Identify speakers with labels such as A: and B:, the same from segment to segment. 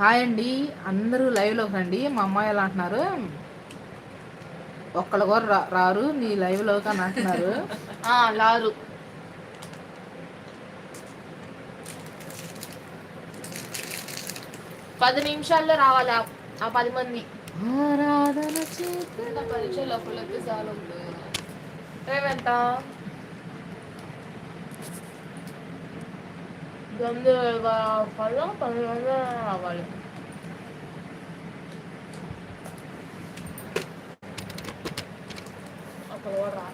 A: Hi అండి. అందరూ లైవ్లోకి రండి. మా అమ్మాయి ఎలా అంటున్నారు? ఒక్కళ్ళు కూడా రా- రారు. నీ లైవ్లోకి అని అంటున్నారు.
B: ఆ, లారు పది నిమిషాల్లో రావాలి? ఆ- పది మంది.
A: ఆరాధన చేత
B: ఇంకా పరీక్షలు ఒకళ్ళకి చాలు. ఏమెంత పళ్ళు పది మంది రావాలి అప్పుడు కూడా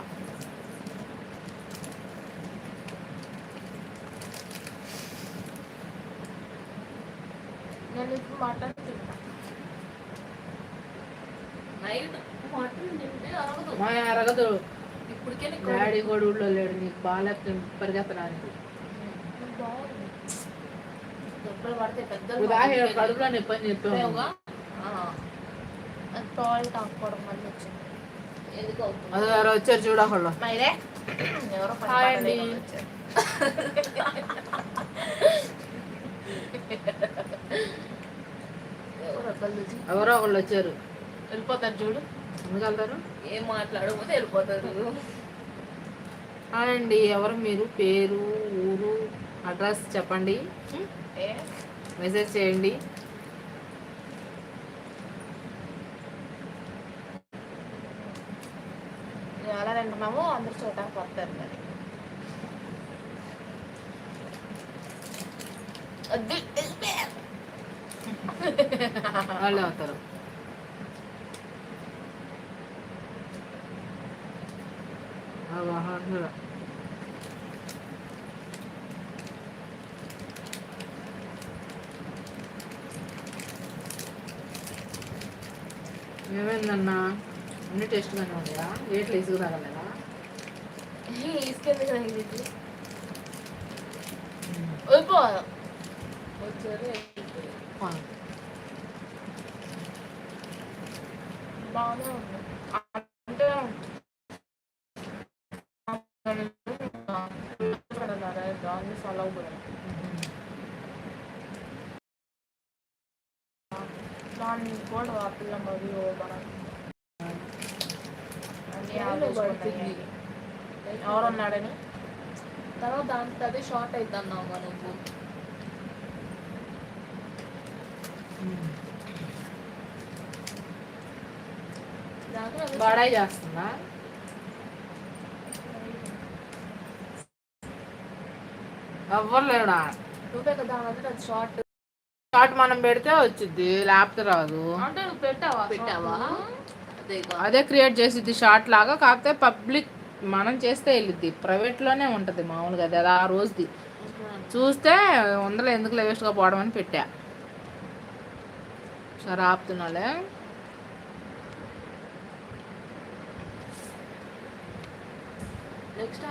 B: నేను ఇప్పుడు మటన్ తింటా నైట్ మటన్ తింటే అరగదు
A: మా అరగదు
B: ఇప్పటికే
A: డాడీ కూడా ఊళ్ళో లేడు నీకు బాగా పరిగెత్తడానికి
B: పడితే
A: కడుపులో
B: టాయిల్ వచ్చింది. ఎందుకు అవుతుంది?
A: అది ఎవరో వచ్చారు చూడ ఒకళ్ళు
B: మైరే? ఎవరో
A: అండి.
B: ఒకళ్ళు
A: వచ్చారు.
B: వెళ్ళిపోతారు చూడు.
A: ఎందుకు వెళ్తారు?
B: ఏం మాట్లాడకపోతే వెళ్ళిపోతారు.
A: అండి ఎవరు మీరు? పేరు ఊరు? అడ్రస్ చెప్పండి.
B: ఏ
A: మెసేజ్ చేయండి.
B: ఎలా తింటున్నామో అందరు చూడటానికి వస్తారు మరి.
A: వాళ్ళే అవుతారు. ఏమైందన్నా? అన్ని టేస్ట్గానే ఉన్నాయా? రేట్లు ఇసుకు తగలేదా
B: తీసుకెళ్ళి తగిలింది వెళ్ళిపో వచ్చారు వెళ్ళిపోయారు. బాగానే ఉంది. అంటే దాన్ని కూడా దాన్ని కూడా ఆ పిల్ల మరియు మనం అన్ని ఆలోచించుకుంటాయి. ఎవరున్నాడని? తర్వాత దాంట్లో అదే షార్ట్ అవుతున్నావు నువ్వు. దాంట్లో అదే
A: బాడాయి చేస్తుందా? ఎవ్వరు లేడా?
B: నువ్వే కదా అది షార్ట్
A: షార్ట్ మనం పెడితే వచ్చింది లేకపోతే రాదు.
B: పెట్టావా? అదే
A: క్రియేట్ చేసిద్ది షార్ట్ లాగా కాకపోతే పబ్లిక్ మనం చేస్తే వెళ్ళిద్ది. ప్రైవేట్లోనే ఉంటుంది మామూలుగా అది అది ఆ రోజుది. చూస్తే వందలు ఎందుకు వేస్ట్గా పోవడం అని పెట్టా. సరే ఆపుతున్నాలే.
B: నెక్స్ట్